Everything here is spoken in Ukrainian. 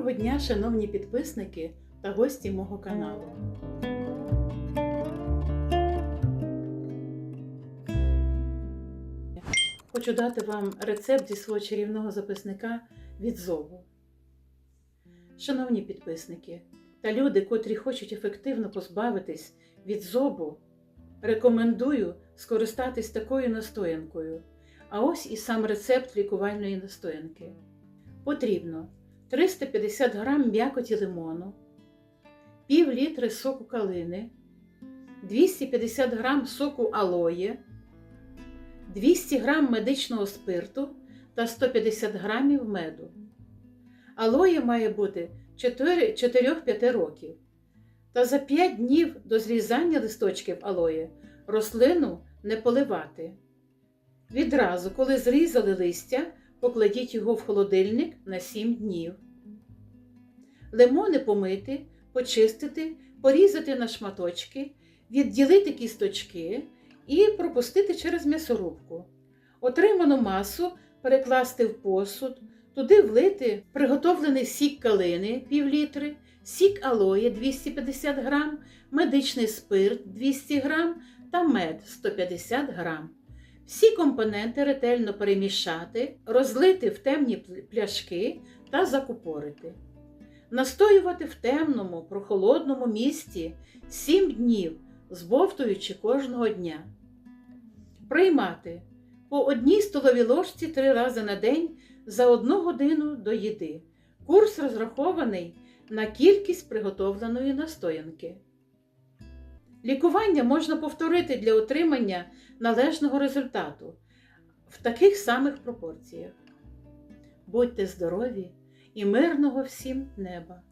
Доброго дня, шановні підписники та гості мого каналу. Хочу дати вам рецепт зі свого чарівного записника від зову. Шановні підписники та люди, котрі хочуть ефективно позбавитись від зобу, рекомендую скористатись такою настоянкою. А ось і сам рецепт лікувальної настоянки. Потрібно 350 г м'якоті лимону, пів літри соку калини, 250 г соку алоє, 200 г медичного спирту та 150 г меду. Алоє має бути 4-5 років. Та за 5 днів до зрізання листочків алоє рослину не поливати. Відразу, коли зрізали листя, покладіть його в холодильник на 7 днів. Лимони помити, почистити, порізати на шматочки, відділити кісточки і пропустити через м'ясорубку. Отриману масу перекласти в посуд, туди влити приготовлений сік калини пів літри, сік алоє 250 г, медичний спирт 200 г та мед 150 г. Всі компоненти ретельно перемішати, розлити в темні пляшки та закупорити. Настоювати в темному, прохолодному місці 7 днів, збовтуючи кожного дня. Приймати по одній столовій ложці 3 рази на день за 1 годину до їди. Курс розрахований на кількість приготовленої настоянки. Лікування можна повторити для отримання належного результату в таких самих пропорціях. Будьте здорові і мирного всім неба!